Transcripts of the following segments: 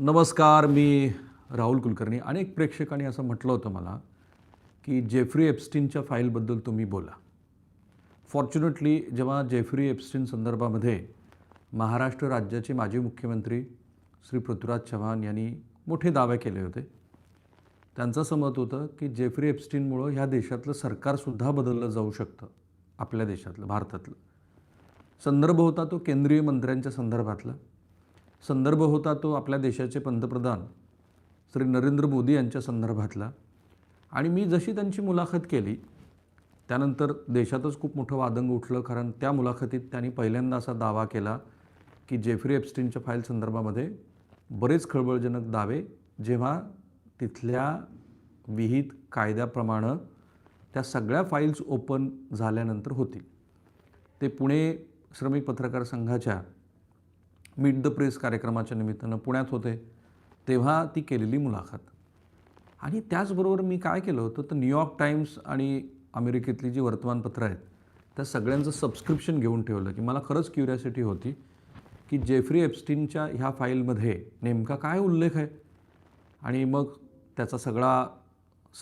नमस्कार मी राहुल कुलकर्णी. अनेक प्रेक्षकांनी असं म्हटलं होतं मला की जेफ्री एप्स्टीनच्या फाईलबद्दल तुम्ही बोला. फॉर्च्युनेटली जेव्हा जेफ्री एप्स्टीन संदर्भामध्ये महाराष्ट्र राज्याचे माजी मुख्यमंत्री श्री पृथ्वीराज चव्हाण यांनी मोठे दावे केले होते. त्यांचं असं मत होतं की जेफ्री एप्स्टीनमुळं ह्या देशातलं सरकारसुद्धा बदललं जाऊ शकतं आपल्या देशातलं भारतातलं. संदर्भ होता तो केंद्रीय मंत्र्यांच्या संदर्भातला. संदर्भ होता तो आपल्या देशाचे पंतप्रधान श्री नरेंद्र मोदी यांच्या संदर्भातला. आणि मी जशी त्यांची मुलाखत केली त्यानंतर देशातच खूप मोठं वादंग उठलं कारण त्या मुलाखतीत त्यांनी पहिल्यांदा असा दावा केला की जेफ्री एप्स्टीनच्या फाईल संदर्भामध्ये बरेच खळबळजनक दावे जेव्हा तिथल्या विहित कायद्याप्रमाणे त्या सगळ्या फाईल्स ओपन झाल्यानंतर होतील ते पुणे श्रमिक पत्रकार संघाच्या मीट द प्रेस कार्यक्रमाच्या निमित्तानं पुण्यात होते तेव्हा ती केलेली मुलाखत. आणि त्याचबरोबर मी काय केलं होतं तर न्यूयॉर्क टाइम्स आणि अमेरिकेतली जी वर्तमानपत्रं आहेत त्या सगळ्यांचं सबस्क्रिप्शन घेऊन ठेवलं की मला खरंच क्युरियासिटी होती की जेफ्री एप्स्टीनच्या ह्या फाईलमध्ये नेमका काय उल्लेख आहे? आणि मग त्याचा सगळा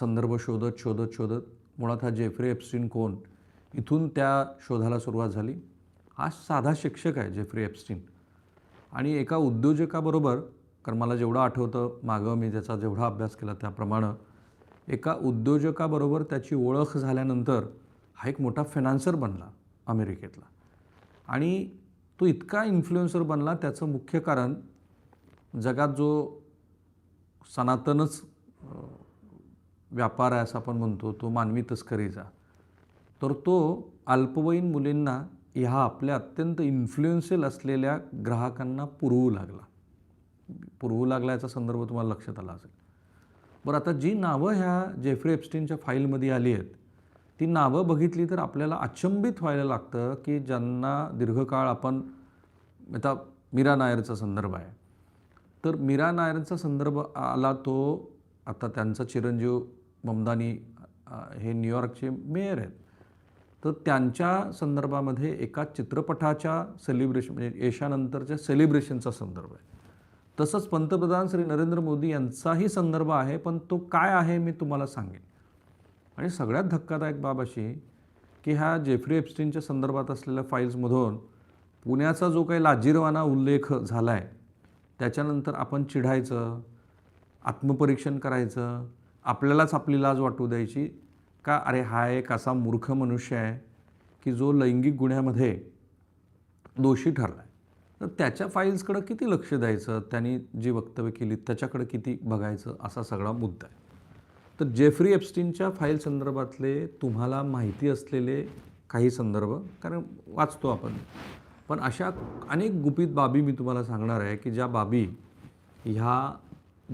संदर्भ शोधत शोधत शोधत मुळात हा जेफ्री एप्स्टीन कोण? इथून त्या शोधाला सुरुवात झाली. हा साधा शिक्षक आहे जेफ्री एप्स्टीन आणि एका उद्योजकाबरोबर कारण मला जेवढं आठवतं मागं मी त्याचा जेवढा अभ्यास केला त्याप्रमाणे एका उद्योजकाबरोबर त्याची ओळख झाल्यानंतर हा एक मोठा फायनान्सर बनला अमेरिकेतला. आणि तो इतका इन्फ्लुएन्सर बनला त्याचं मुख्य कारण जगात जो सनातनच व्यापार आहे असं आपण म्हणतो तो मानवी तस्करीचा. तर तो अल्पवयीन मुलींना ह्या आपल्या अत्यंत इन्फ्लुएन्शियल असलेल्या ग्राहकांना पुरवू लागला. पुरवू लागला याचा संदर्भ तुम्हाला लक्षात आला असेल. बरं आता जी नावं ह्या जेफ्री एप्स्टीनच्या फाईलमध्ये आली आहेत ती नावं बघितली तर आपल्याला अचंबित व्हायला लागतं की ज्यांना दीर्घकाळ आपण आता मीरा नायरचा संदर्भ आहे. तर मीरा नायरचा संदर्भ आला तो आता त्यांचा चिरंजीव ममदानी हे न्यूयॉर्कचे मेयर आहेत. तर त्यांच्या संदर्भामध्ये एका चित्रपटाच्या सेलिब्रेशन म्हणजे यशानंतरच्या सेलिब्रेशनचा संदर्भ आहे. तसंच पंतप्रधान श्री नरेंद्र मोदी यांचाही संदर्भ आहे पण तो काय आहे मी तुम्हाला सांगेन. आणि सगळ्यात धक्कादायक बाब अशी की ह्या जेफ्री एप्स्टीनच्या संदर्भात असलेल्या फाईल्समधून पुण्याचा जो काही लाजीरवाना उल्लेख झाला आहे त्याच्यानंतर आपण चिढायचं आत्मपरीक्षण करायचं आपल्यालाच आपली लाज वाटू द्यायची का अरे हा एक असा मूर्ख मनुष्य आहे की जो लैंगिक गुन्ह्यामध्ये दोषी ठरला आहे तर त्याच्या फाईल्सकडं किती लक्ष द्यायचं? त्यांनी जी वक्तव्य केली त्याच्याकडे किती बघायचं? असा सगळा मुद्दा आहे. तर जेफ्री एप्स्टीनच्या फाईल संदर्भातले तुम्हाला माहिती असलेले काही संदर्भ कारण वाचतो आपण. पण अशा अनेक गुपित बाबी मी तुम्हाला सांगणार आहे की ज्या बाबी ह्या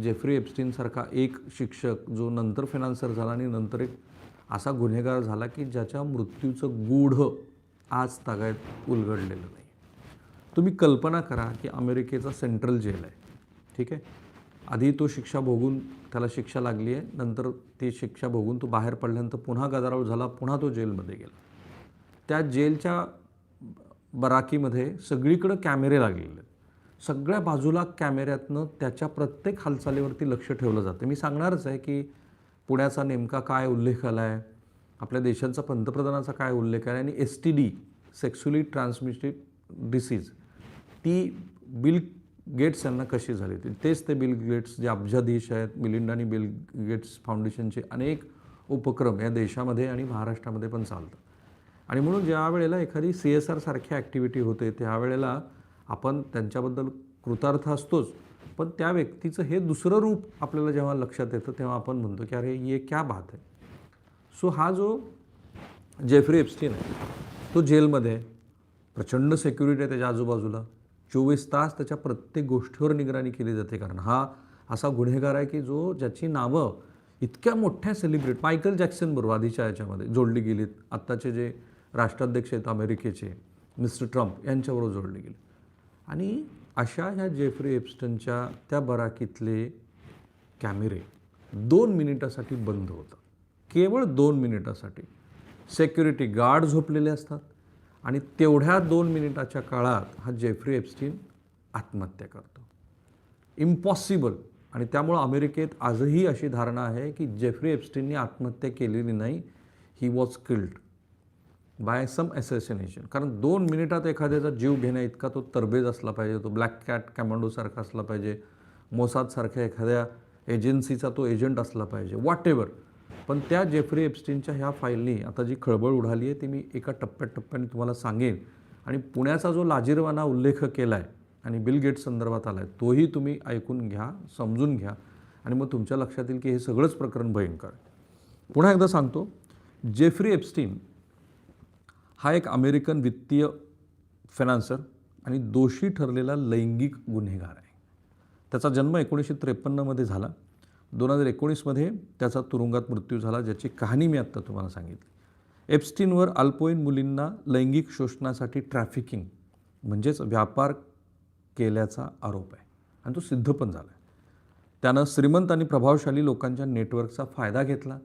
जेफ्री एप्स्टीनसारखा एक शिक्षक जो नंतर फिनान्सर झाला आणि नंतर एक असा गुन्हेगार झाला की ज्याच्या मृत्यूचं गूढ आज तागायत उलगडलेलं नाही. तुम्ही कल्पना करा की अमेरिकेचा सेंट्रल जेल आहे. ठीक आहे? आधी तो शिक्षा भोगून त्याला शिक्षा लागली आहे नंतर ती शिक्षा भोगून तो बाहेर पडल्यानंतर पुन्हा गदारोळ झाला पुन्हा तो जेलमध्ये गेला. त्या जेलच्या बराकीमध्ये सगळीकडं कॅमेरे लागलेले आहेत. सगळ्या बाजूला कॅमेऱ्यातनं त्याच्या प्रत्येक हालचालीवरती लक्ष ठेवलं जातं. मी सांगणारच आहे की पुण्याचा नेमका काय उल्लेख आला आहे आपल्या देशाचा पंतप्रधानाचा काय उल्लेख आहे आणि S T D sexually transmitted disease ती बिल गेट्स यांना कशी झाली? होती तेच ते बिल गेट्स जे अब्जाधीश आहेत मिलिंडा आणि बिल गेट्स फाउंडेशनचे अनेक उपक्रम या देशामध्ये आणि महाराष्ट्रामध्ये पण चालतात. आणि म्हणून ज्या वेळेला एखादी सी एस आरसारखी ॲक्टिव्हिटी होते त्यावेळेला आपण त्यांच्याबद्दल कृतार्थ असतोच. पण त्या व्यक्तीचं हे दुसरं रूप आपल्याला जेव्हा लक्षात येतं तेव्हा आपण म्हणतो की अरे ये क्या बात आहे सो हा जो जेफ्री एप्स्टीन आहे तो जेलमध्ये प्रचंड सेक्युरिटी आहे त्याच्या आजूबाजूला. चोवीस तास त्याच्या प्रत्येक गोष्टीवर निगराणी केली जाते कारण हा असा गुन्हेगार आहे की जो ज्याची नावं इतक्या मोठ्या सेलिब्रेट मायकल जॅक्सन बरोबर आधीच्या याच्यामध्ये जोडली गेलीत. आत्ताचे जे राष्ट्राध्यक्ष आहेत अमेरिकेचे मिस्टर ट्रम्प यांच्याबरोबर जोडले गेली. आणि अशा ह्या जेफ्री एप्स्टनच्या त्या बराकीतले कॅमेरे दोन मिनिटासाठी बंद होतात. केवळ दोन मिनिटासाठी. सेक्युरिटी गार्ड झोपलेले असतात आणि तेवढ्या दोन मिनिटाच्या काळात हा जेफ्री एप्स्टीन आत्महत्या करतो. इम्पॉसिबल आणि त्यामुळं अमेरिकेत आजही अशी धारणा आहे की जेफ्री एप्स्टीनने आत्महत्या केलेली नाही he was killed by some assassination कारण दोन मिनिटात एखाद्याचा जीव घेण्या इतका तो तरबेज असला पाहिजे तो ब्लॅक कॅट कॅमांडोसारखा असला पाहिजे मोसादसारख्या एखाद्या एजन्सीचा तो एजंट असला पाहिजे वॉट एव्हर पण त्या जेफ्री एप्स्टीनच्या ह्या फाईलनी आता जी खळबळ उडाली आहे ती मी एका टप्प्याटप्प्याने तुम्हाला सांगेन. आणि पुण्याचा जो लाजीरवाना उल्लेख केला आहे आणि बिल गेट संदर्भात आला आहे तोही तुम्ही ऐकून घ्या समजून घ्या. आणि मग तुमच्या लक्षात येईल की हे सगळंच प्रकरण भयंकर पुन्हा एकदा सांगतो जेफ्री एप्स्टीन हा एक अमेरिकन वित्तीय फायनान्सर आणि दोषी ठरलेला लैंगिक गुन्हेगार आहे. त्याचा जन्म एकोणीसशे त्रेपन्नमध्ये झाला. दोन हजार एकोणीसमध्ये त्याचा तुरुंगात मृत्यू झाला ज्याची कहाणी मी आत्ता तुम्हाला सांगितली. एप्स्टीनवर अल्पवयीन मुलींना लैंगिक शोषणासाठी ट्रॅफिकिंग म्हणजेच व्यापार केल्याचा आरोप आहे. आणि तो सिद्ध पण झाला आहे त्यानं श्रीमंत आणि प्रभावशाली लोकांच्या नेटवर्कचा फायदा घेतला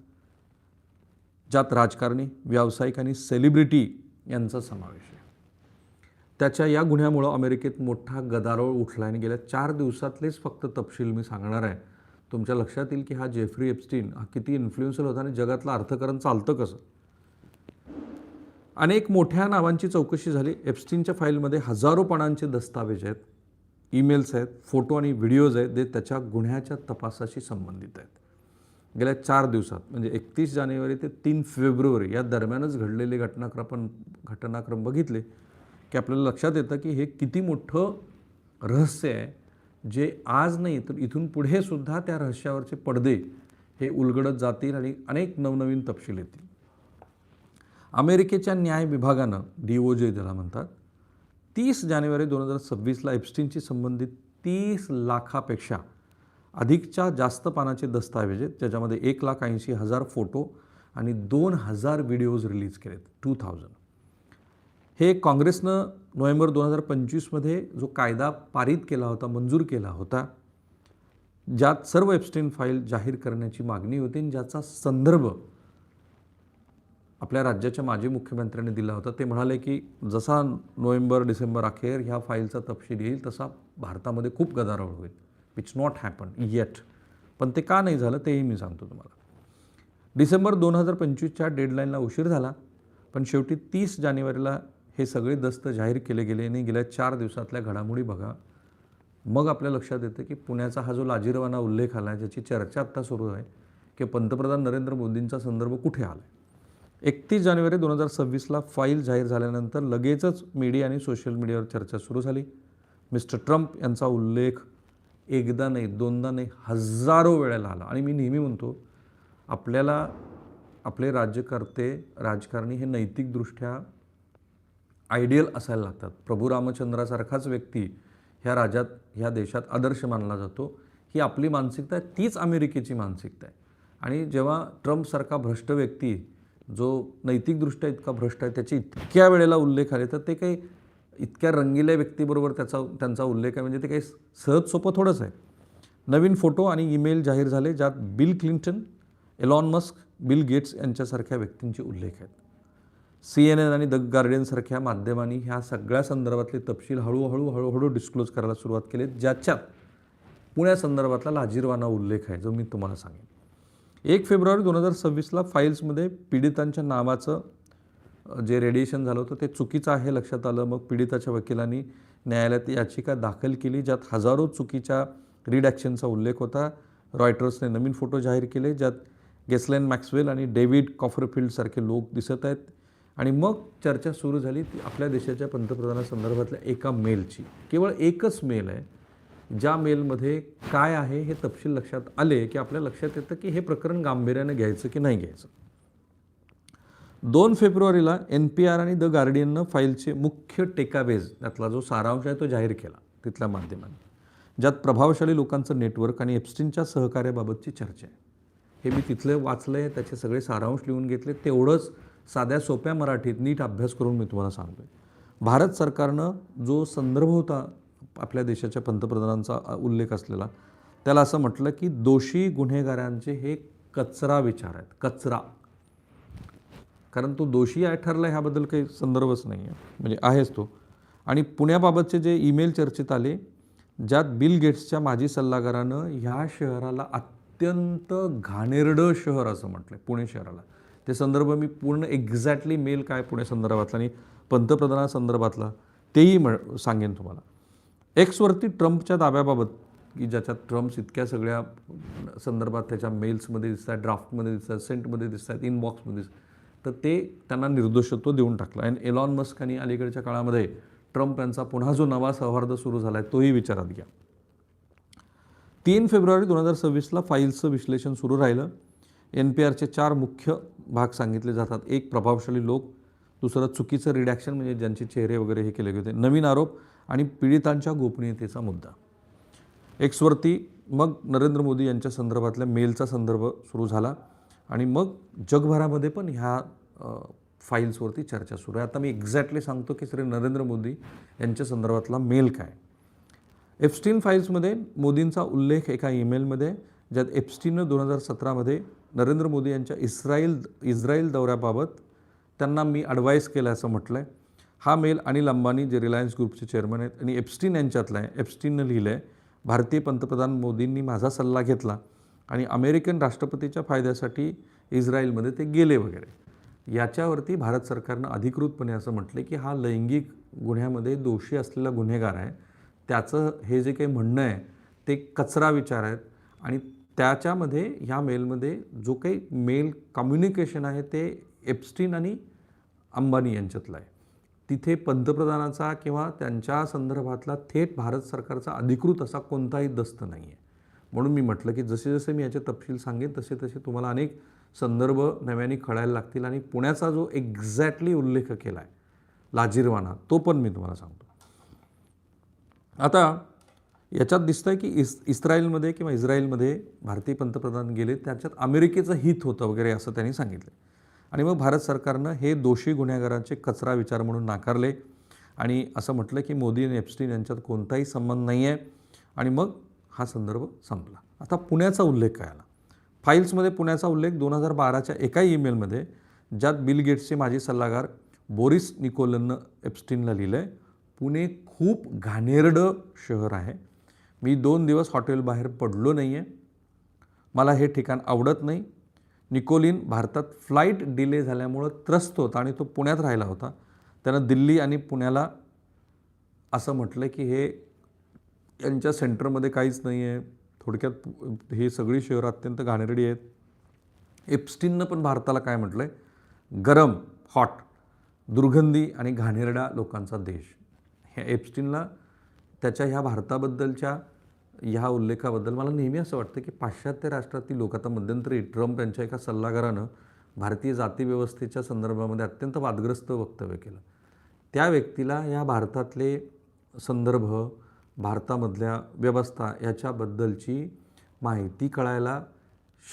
ज्यात राजकारणी व्यावसायिक आणि सेलिब्रिटी यांचा समावेश आहे. त्याच्या या गुन्ह्यामुळं अमेरिकेत मोठा गदारोळ उठला आणि गेल्या चार दिवसातलेच फक्त तपशील मी सांगणार आहे. तुमच्या लक्षात येईल की हा जेफ्री एप्स्टीन हा किती इन्फ्लुएन्सर होता आणि जगातलं अर्थकरण चालतं कसं? अनेक मोठ्या नावांची चौकशी झाली. एप्स्टीनच्या फाईलमध्ये हजारो पानांचे दस्तावेज आहेत ईमेल्स आहेत फोटो आणि व्हिडिओज आहेत जे त्याच्या गुन्ह्याच्या तपासाशी संबंधित आहेत. गेल्या चार दिवसात म्हणजे एकतीस जानेवारी ते तीन फेब्रुवारी या दरम्यानच घडलेले घटनाक्रम आपण घटनाक्रम बघितले की आपल्याला लक्षात येतं की हे किती मोठं रहस्य आहे जे आज नाही तर इथून पुढे सुद्धा त्या रहस्यावरचे पडदे हे उलगडत जातील आणि अनेक नवनवीन तपशील येतील. अमेरिकेच्या न्याय विभागानं डी ओ जे त्याला म्हणतात तीस जानेवारी दोन हजार सव्वीसला एप्स्टीनशी संबंधित तीस लाखापेक्षा अधिकच्या जास्त पानाचे दस्तावेज आहेत ज्याच्यामध्ये एक लाख ऐंशी हजार फोटो आणि दोन हजार व्हिडिओज रिलीज केलेत टू थाउजंड हे काँग्रेसनं नोव्हेंबर दोन हजार पंचवीसमध्ये जो कायदा पारित केला होता मंजूर केला होता ज्यात सर्व एप्स्टीन फाईल जाहीर करण्याची मागणी होती आणि ज्याचा संदर्भ आपल्या राज्याच्या माजी मुख्यमंत्र्यांनी दिला होता ते म्हणाले की जसा नोव्हेंबर डिसेंबर अखेर ह्या फाईलचा तपशील येईल तसा भारतामध्ये खूप गदारोळ होईल. विच नॉट हॅपन येट पण ते का नाही झालं तेही मी सांगतो तुम्हाला. डिसेंबर दोन हजार पंचवीसच्या डेडलाईनला उशीर झाला पण शेवटी तीस जानेवारीला हे सगळे दस्त जाहीर केले गेले आणि गेल्या चार दिवसातल्या घडामोडी बघा. मग आपल्या लक्षात येतं की पुण्याचा हा जो लाजीरवाना उल्लेख आला आहे ज्याची चर्चा आत्ता सुरू आहे की पंतप्रधान नरेंद्र मोदींचा संदर्भ कुठे आला आहे? एकतीस जानेवारी दोन हजार सव्वीसला फाईल जाहीर झाल्यानंतर लगेचच मीडिया आणि सोशल मीडियावर चर्चा सुरू झाली. मिस्टर ट्रम्प यांचा उल्लेख एकदा नाही दोनदा नाही हजारो वेळेला आला. आणि मी नेहमी म्हणतो आपल्याला आपले राज्यकर्ते राजकारणी हे नैतिकदृष्ट्या आयडियल असायला लागतात. प्रभू रामचंद्रासारखाच व्यक्ती ह्या राज्यात ह्या देशात आदर्श मानला जातो. ही आपली मानसिकता आहे तीच अमेरिकेची मानसिकता आहे. आणि जेव्हा ट्रम्पसारखा भ्रष्ट व्यक्ती जो नैतिकदृष्ट्या इतका भ्रष्ट आहे त्याचे इतक्या वेळेला उल्लेख आले तर ते काही इतक्या रंगील्या व्यक्तीबरोबर त्याचा त्यांचा उल्लेख आहे. म्हणजे ते काही सहज सोपं थोडंच आहे. नवीन फोटो आणि ईमेल जाहीर झाले ज्यात Bill Clinton Elon Musk Bill Gates यांच्यासारख्या व्यक्तींचे उल्लेख आहेत. सी एन एन आणि द गार्डियनसारख्या माध्यमांनी ह्या सगळ्या संदर्भातले तपशील हळूहळू हळूहळू डिस्क्लोज करायला सुरुवात केली ज्याच्यात पुण्यासंदर्भातला लाजीरवाना उल्लेख आहे जो मी तुम्हाला सांगेन. एक फेब्रुवारी दोन हजार सव्वीसला फाईल्समध्ये पीडितांच्या नावाचं जे रेडिएशन झालं होतं ते चुकीचं आहे लक्षात आलं. मग पीडिताच्या वकिलांनी न्यायालयात याचिका दाखल केली ज्यात हजारो चुकीच्या रिडॅक्शनचा उल्लेख होता. रॉयटर्सने नवीन फोटो जाहीर केले ज्यात गेस्लेन मॅक्सवेल आणि डेव्हिड कॉफरफिल्डसारखे लोक दिसत आहेत. आणि मग चर्चा सुरू झाली ती आपल्या देशाच्या पंतप्रधानासंदर्भातल्या एका मेलची केवळ एकच मेल आहे. ज्या मेलमध्ये काय आहे हे तपशील लक्षात आले की आपल्या लक्षात येतं की हे प्रकरण गांभीर्याने घ्यायचं की नाही घ्यायचं. दोन फेब्रुवारीला एन पी आर आणि द गार्डियननं फाईलचे मुख्य टेकावेज त्यातला जो सारांश आहे तो जाहीर केला तिथल्या माध्यमांनी. ज्यात प्रभावशाली लोकांचं नेटवर्क आणि एप्स्टिनच्या सहकार्याबाबतची चर्चा आहे. हे मी तिथले वाचलं आहे त्याचे सगळे सारांश लिहून घेतले तेवढंच साध्या सोप्या मराठीत नीट अभ्यास करून मी तुम्हाला सांगतो आहे भारत सरकारनं जो संदर्भ होता आपल्या देशाच्या पंतप्रधानांचा उल्लेख असलेला त्याला असं म्हटलं की दोषी गुन्हेगारांचे हे कचरा विचार आहेत कचरा. कारण तो दोषी आहे ठरला ह्याबद्दल काही संदर्भच नाही आहे. म्हणजे आहेच तो. आणि पुण्याबाबतचे जे ईमेल चर्चेत आले ज्यात बिल गेट्सच्या माजी सल्लागारानं ह्या शहराला अत्यंत घाणेरडं शहर असं म्हटलं पुणे शहराला. ते संदर्भ मी पूर्ण एक्झॅक्टली मेल काय पुणे संदर्भातला आणि पंतप्रधानासंदर्भातला तेही म्हण सांगेन तुम्हाला. एक्सवरती ट्रम्पच्या दाव्याबाबत की ज्याच्यात ट्रम्प्स इतक्या सगळ्या संदर्भात त्याच्या मेल्समध्ये दिसत आहेत ड्राफ्टमध्ये दिसत आहेत सेंटमध्ये दिसत आहेत इनबॉक्समध्ये दिसत तर ते त्यांना निर्दोषत्व देऊन टाकलं. आणि एलॉन मस्क आणि अलीकडच्या काळामध्ये ट्रम्प यांचा पुन्हा जो नवा सौहार्द सुरू झाला आहे तोही विचारात घ्या. तीन फेब्रुवारी दोन हजार सव्वीसला फाईल्सचं विश्लेषण सुरू राहिलं. एन पी आरचे चार मुख्य भाग सांगितले जातात. एक प्रभावशाली लोक. दुसरं चुकीचं रिडॅक्शन म्हणजे ज्यांचे चेहरे वगैरे हे केले होते. नवीन आरोप आणि पीडितांच्या गोपनीयतेचा मुद्दा. एक्सवरती मग नरेंद्र मोदी यांच्या संदर्भातल्या मेलचा संदर्भ सुरू झाला. आणि मग जगभरामध्ये पण ह्या फाईल्सवरती चर्चा सुरू आहे. आता मी एक्झॅक्टली सांगतो की श्री नरेंद्र मोदी यांच्या संदर्भातला मेल काय. एप्स्टीन फाईल्समध्ये मोदींचा उल्लेख एका ईमेलमध्ये ज्यात एप्स्टीननं दोन हजार सतरामध्ये नरेंद्र मोदी यांच्या इस्रायल इस्रायल दौऱ्याबाबत त्यांना मी ॲडवाईस केलं असं म्हटलं आहे हा मेल अनिल अंबानी जे रिलायन्स ग्रुपचे चेअरमन आहेत आणि एप्स्टीन यांच्यातला आहे. एप्स्टीननं लिहिलं आहे भारतीय पंतप्रधान मोदींनी माझा सल्ला घेतला. आणि अमेरिकन राष्ट्रपतीच्या फायद्यासाठी इस्रायलमध्ये ते गेले वगैरे. याच्यावरती भारत सरकारनं अधिकृतपणे असं म्हटलं की हा लैंगिक गुन्ह्यामध्ये दोषी असलेला गुन्हेगार आहे. त्याचं हे जे काही म्हणणं आहे ते कचरा विचार आहेत आणि त्याच्यामध्ये ह्या मेलमध्ये जो काही मेल कम्युनिकेशन आहे ते एप्स्टीन आणि अंबानी यांच्यातलं आहे. तिथे पंतप्रधानाचा किंवा त्यांच्या संदर्भातला थेट भारत सरकारचा अधिकृत असा कोणताही दस्त नाही आहे म्हणून मी म्हटलं की जसे जसे मी याचे तपशील सांगेन तसे तसे तुम्हाला अनेक संदर्भ नव्याने कळायला लागतील आणि पुण्याचा जो एक्झॅक्टली उल्लेख केला आहे लाजीरवाना तो पण मी तुम्हाला सांगतो. आता याच्यात दिसतंय की इस इस्रायलमध्ये किंवा इस्रायलमध्ये भारतीय पंतप्रधान गेले त्याच्यात अमेरिकेचं हित होतं वगैरे असं त्यांनी सांगितलं. आणि मग भारत सरकारनं हे दोषी गुन्हेगारांचे कचरा विचार म्हणून नाकारले आणि असं म्हटलं की मोदी आणि एप्स्टीन यांच्यात कोणताही संबंध नाही आहे आणि मग हा संदर्भ संपला. आता पुण्याचा उल्लेख काय आला फाईल्समध्ये पुण्याचा उल्लेख दोन हजार बाराच्या एका ईमेलमध्ये ज्यात बिल गेट्सचे माजी सल्लागार बोरिस निकोलननं एप्स्टीनला लिहिलं आहे पुणे खूप घाणेरडं शहर आहे. मी दोन दिवस हॉटेलबाहेर पडलो नाही आहे मला हे ठिकाण आवडत नाही. निकोलिन भारतात फ्लाईट डिले झाल्यामुळं त्रस्त होता आणि तो पुण्यात राहिला होता. त्यानं दिल्ली आणि पुण्याला असं म्हटलं की हे यांच्या सेंटरमध्ये काहीच नाही आहे. थोडक्यात हे सगळी शहरं अत्यंत घाणेरडी आहेत. एप्स्टीननं पण भारताला काय म्हटलं आहे गरम हॉट दुर्गंधी आणि घाणेरडा लोकांचा देश. ह्या एप्स्टीनला त्याच्या ह्या भारताबद्दलच्या ह्या उल्लेखाबद्दल मला नेहमी असं वाटतं की पाश्चात्य राष्ट्रातील लोक आता मध्यंतरी ट्रम्प यांच्या एका सल्लागारानं भारतीय जातीव्यवस्थेच्या संदर्भामध्ये अत्यंत वादग्रस्त वक्तव्य केलं. त्या व्यक्तीला या भारतातले संदर्भ भारतामधल्या व्यवस्था याच्याबद्दलची माहिती कळायला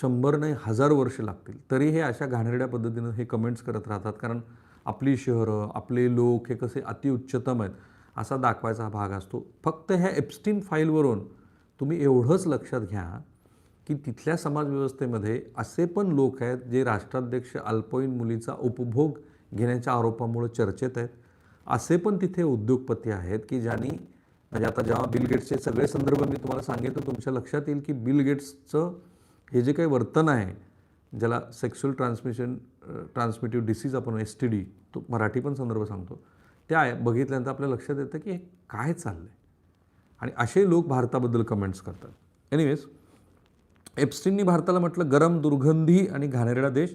शंभर नाही हजार वर्ष लागतील. तरी हे अशा घाणेरड्या पद्धतीनं हे कमेंट्स करत राहतात. कारण आपली शहरं आपले लोक हे कसे अतिउच्चतम आहेत असा दाखवायचा हा भाग असतो. फक्त ह्या एप्स्टीन फाईलवरून तुम्ही एवढंच लक्षात घ्या की तिथल्या समाजव्यवस्थेमध्ये असे पण लोक आहेत जे राष्ट्राध्यक्ष अल्पवयीन मुलीचा उपभोग घेण्याच्या आरोपामुळे चर्चेत आहेत. असे पण तिथे उद्योगपती आहेत की ज्यांनी म्हणजे आता जेव्हा बिल गेट्सचे सगळे संदर्भ मी तुम्हाला सांगेन तर तुमच्या लक्षात येईल की बिल गेट्सचं हे जे काही वर्तन आहे ज्याला सेक्शुअल ट्रान्समिशन ट्रान्समिटिव्ह डिसीज आपण एस टी डी तो मराठी पण संदर्भ सांगतो. त्या बघितल्यानंतर आपल्या लक्षात येतं की हे काय चाललं आहे आणि असे लोक भारताबद्दल कमेंट्स करतात. एनिवेज एप्स्टीननी भारताला म्हटलं गरम दुर्गंधी आणि घाणेरडा देश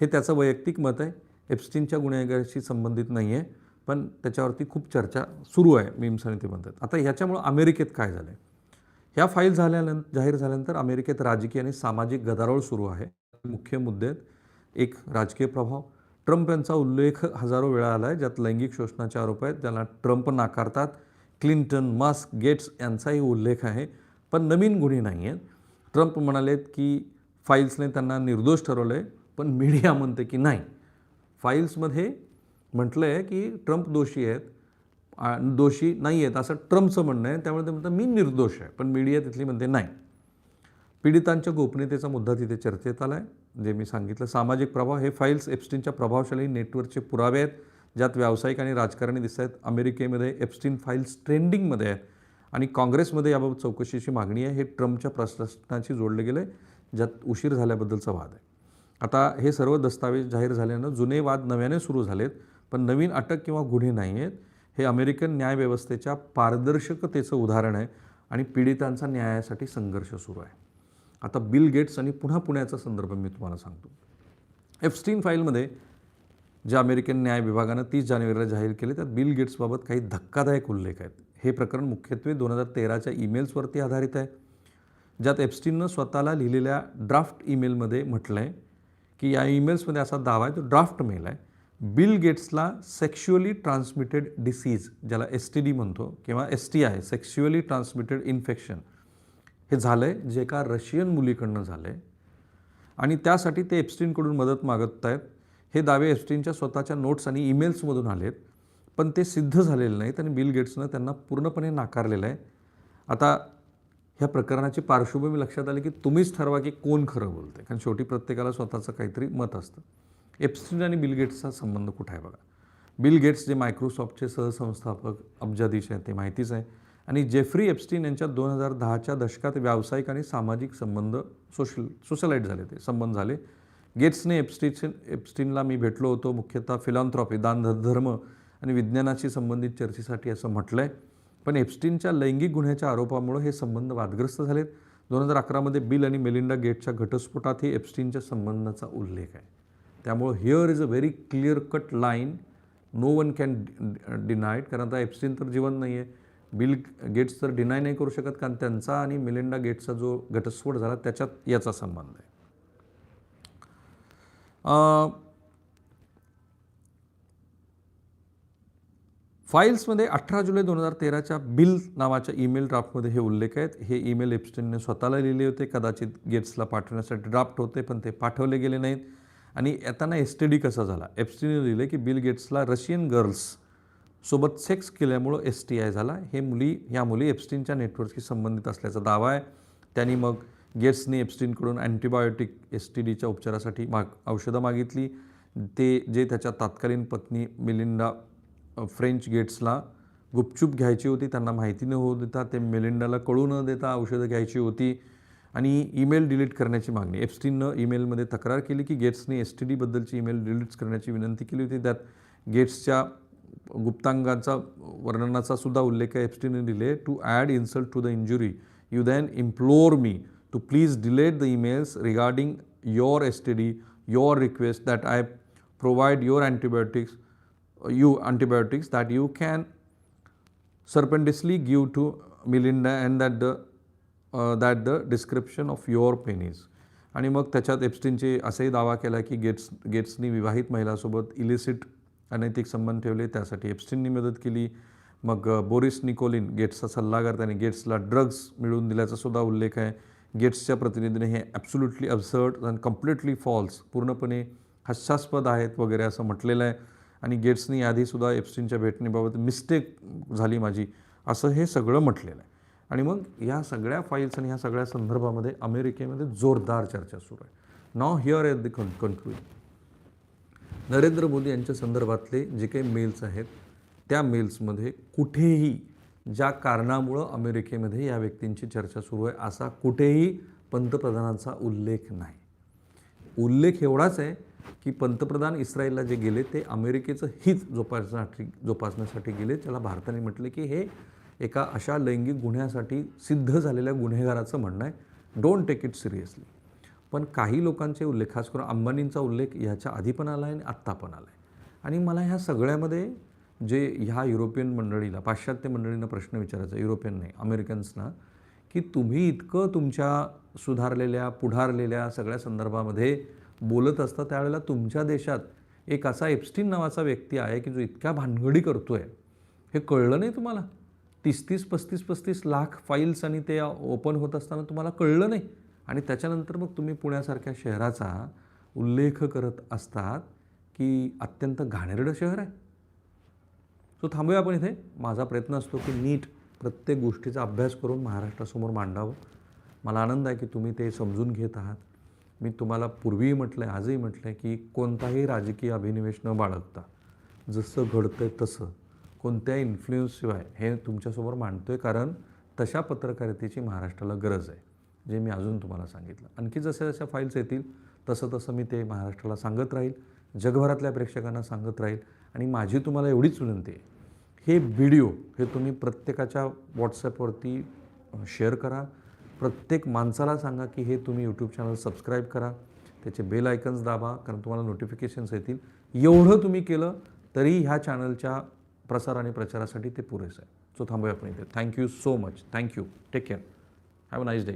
हे त्याचं वैयक्तिक मत आहे. एप्स्टीनच्या गुन्हेगाराशी संबंधित नाही आहे पण त्याच्यावरती खूप चर्चा सुरू आहे मीम्स आणि ते म्हणतात. आता ह्याच्यामुळं अमेरिकेत काय झालं आहे ह्या फाईल झाल्यानंतर जाहीर झाल्यानंतर अमेरिकेत राजकीय आणि सामाजिक गदारोळ सुरू आहे. मुख्य मुद्दे एक राजकीय प्रभाव. ट्रम्प यांचा उल्लेख हजारो वेळा आला आहे ज्यात लैंगिक शोषणाचे आरोप आहेत ज्याला ट्रम्प नाकारतात. क्लिंटन मस्क गेट्स यांचाही उल्लेख आहे पण नवीन गुन्हे नाही आहेत ट्रम्प म्हणालेत की फाईल्सने त्यांना निर्दोष ठरवलं आहे पण मीडिया म्हणते की नाही. फाईल्समध्ये म्हटलं आहे की ट्रम्प दोषी आहेत दोषी नाही आहेत असं ट्रम्पचं म्हणणं आहे. त्यामुळे ते म्हणतात मी निर्दोष आहे. पण मीडिया तिथली म्हणते नाही. पीडितांच्या गोपनीयतेचा मुद्दा तिथे चर्चेत आला आहे जे मी सांगितलं सामाजिक प्रभाव हे फाईल्स एप्स्टीनच्या प्रभावशाली नेटवर्कचे पुरावे आहेत ज्यात व्यावसायिक आणि राजकारणी दिसत आहेत. अमेरिकेमध्ये एप्स्टीन फाईल्स ट्रेंडिंगमध्ये आहेत आणि काँग्रेसमध्ये याबाबत चौकशीची मागणी आहे. हे ट्रम्पच्या प्रशासनाशी जोडलं गेलं आहे ज्यात उशीर झाल्याबद्दलचा वाद आहे. आता हे सर्व दस्तावेज जाहीर झाल्यानं जुने वाद नव्याने सुरू झालेत. पण नवीन अटक किंवा गुन्हे नाही आहेत हे अमेरिकन न्यायव्यवस्थेच्या पारदर्शकतेचं उदाहरण आहे आणि पीडितांचा न्यायासाठी संघर्ष सुरू आहे. आता बिल गेट्स आणि पुन्हा पुण्याचा संदर्भ मी तुम्हाला सांगतो. एफस्टीन फाईलमध्ये ज्या अमेरिकन न्याय विभागानं तीस जानेवारीला जाहीर केले त्यात बिल गेट्सबाबत काही धक्कादायक उल्लेख आहेत. हे प्रकरण मुख्यत्वे दोन हजार तेराच्या ईमेल्सवरती आधारित आहे. ज्यात एप्स्टीननं स्वतःला लिहिलेल्या ड्राफ्ट ईमेलमध्ये म्हटलं आहे की या ईमेल्समध्ये असा दावा आहे तो ड्राफ्ट मेल आहे. बिल गेट्सला सेक्शुअली ट्रान्समिटेड डिसीज ज्याला एस टी डी म्हणतो किंवा S T I sexually transmitted infection हे झालं आहे जे एका रशियन मुलीकडनं झालं आहे आणि त्यासाठी ते एप्स्टीनकडून मदत मागत आहेत हे दावे एप्स्टीनच्या स्वतःच्या नोट्स आणि ईमेल्समधून आलेत पण ते सिद्ध झालेले नाहीत आणि बिल गेट्सनं त्यांना पूर्णपणे नाकारलेलं आहे. आता ह्या प्रकरणाची पार्श्वभूमी लक्षात आली की तुम्हीच ठरवा की कोण खरं बोलते कारण शेवटी प्रत्येकाला स्वतःचं काहीतरी मत असतं. एप्सटीन आणि बिल गेट्सचा संबंध कुठं आहे बघा? बिल गेट्स जे मायक्रोसॉफ्टचे सहसंस्थापक अब्जाधीश आहेत ते माहितीच आहे. आणि जेफ्री एप्स्टीन यांच्या दोन हजार दहाच्या दशकात व्यावसायिक आणि सामाजिक संबंध सोशल सोशलाईट झाले ते संबंध झाले. गेट्सने एप्स्टीन एप्स्टीनला मी भेटलो होतो मुख्यतः फिलॉन्थ्रॉपी दान धर्म आणि विज्ञानाशी संबंधित चर्चेसाठी असं म्हटलं आहे पण एप्स्टीनच्या लैंगिक गुन्ह्याच्या आरोपामुळे हे संबंध वादग्रस्त झालेत. दोन हजार अकरामध्ये बिल आणि मेलिंडा गेटच्या घटस्फोटातही एप्स्टीनच्या संबंधाचा उल्लेख आहे. त्यामुळं here is a very clear cut line no one can denied कारण आता एप्स्टीन तर जिवंत नाही आहे बिल गेट्स तर डिनाय नाही करू शकत कारण त्यांचा आणि मिलिंडा गेट्सचा जो घटस्फोट झाला त्याच्यात याचा संबंध आहे. फाईल्समध्ये अठरा जुलै दोन हजार तेराच्या बिल नावाच्या ईमेल ड्राफ्टमध्ये हे उल्लेख आहेत. हे ईमेल एप्स्टिनने स्वतःला लिहिले होते. कदाचित गेट्सला पाठवण्यासाठी ड्राफ्ट होते पण ते पाठवले गेले नाहीत. आणि येताना एस टी डी कसा झाला? एप्स्टिनने लिहिलं की बिल गेट्सला रशियन गर्ल्स सोबत सेक्स केल्यामुळं एस टी आय झाला. हे मुली ह्या मुली एप्स्टीनच्या नेटवर्कशी संबंधित असल्याचा दावा आहे. त्यांनी मग गेट्सने एप्स्टीनकडून अँटीबायोटिक एस टी डीच्या उपचारासाठी माग औषधं मागितली. ते जे त्याच्या तात्कालीन पत्नी मिलिंडा फ्रेंच गेट्सला गुपचूप घ्यायची होती त्यांना माहिती न होऊ देता ते मिलिंडाला कळू न देता औषधं घ्यायची होती. आणि ईमेल डिलीट करण्याची मागणी. एप्स्टीननं ईमेलमध्ये तक्रार केली की गेट्सने एस टी डीबद्दलची ईमेल डिलीट करण्याची विनंती केली होती. त्यात गेट्सच्या गुप्तांगाचा वर्णनाचा सुद्धा उल्लेख आहे. एप्स्टीनने दिले to add insult to the injury you then implore me to please delete the emails regarding your S T D your request that I provide your antibiotics you antibiotics that you can surreptitiously give to Melinda and that the that the description of your your आणि मग त्याच्यात एप्स्टीनचे असाही दावा केला की gates गेट्सनी विवाहित महिलासोबत illicit अनैतिक संबंध ठेवले त्यासाठी एप्स्टीननी मदत केली. मग बोरिस निकोलिन गेट्सचा सल्लागार त्याने गेट्सला ड्रग्ज मिळवून दिल्याचा सुद्धा उल्लेख आहे. गेट्सच्या प्रतिनिधीने हे absolutely absurd and completely false पूर्णपणे हास्यास्पद आहेत वगैरे असं म्हटलेलं आहे. आणि गेट्सनी आधीसुद्धा एप्स्टीनच्या भेटणीबाबत मिस्टेक झाली माझी असं हे सगळं म्हटलेलं आहे. आणि मग या सगळ्या फाईल्स आणि ह्या सगळ्या संदर्भामध्ये अमेरिकेमध्ये जोरदार चर्चा सुरू आहे. Now here at the con conclusion Narendra Modi यांच्या संदर्भातले जे काही मेल्स आहेत त्या मेल्समध्ये कुठेही ज्या कारणामुळं अमेरिकेमध्ये या व्यक्तींची चर्चा सुरू आहे असा कुठेही पंतप्रधानांचा उल्लेख नाही. उल्लेख एवढाच आहे की पंतप्रधान इस्रायलला जे गेले ते अमेरिकेचं हित जोपासण्यासाठी जोपासण्यासाठी गेले. त्याला भारताने म्हटले की हे एका अशा लैंगिक गुन्ह्यासाठी सिद्ध झालेल्या गुन्हेगाराचं म्हणणं आहे डोंट टेक इट सिरियसली पण काही लोकांचे उल्लेख खास करून अंबानींचा उल्लेख ह्याच्या आधी पण आला आहे आणि आत्ता पण आला आहे. आणि मला ह्या सगळ्यामध्ये जे ह्या युरोपियन मंडळीला पाश्चात्य मंडळींना प्रश्न विचारायचा युरोपियन नाही अमेरिकन्सना की तुम्ही इतकं तुमच्या सुधारलेल्या पुढारलेल्या सगळ्या संदर्भामध्ये बोलत असता त्यावेळेला तुमच्या देशात एक असा एप्स्टीन नावाचा व्यक्ती आहे की जो इतक्या भानगडी करतो आहे हे कळलं नाही तुम्हाला? तीस तीस पस्तीस पस्तीस लाख फाईल्स आणि ते ओपन होत असताना तुम्हाला कळलं नाही. आणि त्याच्यानंतर मग तुम्ही पुण्यासारख्या शहराचा उल्लेख करत असतात की अत्यंत घाणेरडं शहर आहे. सो थांबूया आपण इथे. माझा प्रयत्न असतो की नीट प्रत्येक गोष्टीचा अभ्यास करून महाराष्ट्रासमोर मांडावं. मला आनंद आहे की तुम्ही ते समजून घेत आहात. मी तुम्हाला पूर्वीही म्हटलं आहे आजही म्हटलं आहे की कोणताही राजकीय अभिनिवेश न बाळगता जसं घडतं आहे तसं कोणत्याही इन्फ्लुएन्सशिवाय हे तुमच्यासमोर मांडतो आहे कारण तशा पत्रकारितेची महाराष्ट्राला गरज आहे जे मी अजून तुम्हाला सांगितलं. आणखी जशा जशा फाईल्स येतील तसं तसं मी ते महाराष्ट्राला सांगत राहील जगभरातल्या प्रेक्षकांना सांगत राहील आणि माझी तुम्हाला एवढीच विनंती आहे हे व्हिडिओ हे तुम्ही प्रत्येकाच्या व्हॉट्सॲपवरती शेअर करा. प्रत्येक माणसाला सांगा की हे तुम्ही यूट्यूब चॅनल सबस्क्राईब करा. त्याचे बेल आयकन्स दाबा कारण तुम्हाला नोटिफिकेशन्स येतील. एवढं तुम्ही केलं तरी ह्या चॅनलच्या प्रसार आणि प्रचारासाठी ते पुरेसं आहे. सो थांबूया आपण इथे. Thank you so much thank you take care have a nice day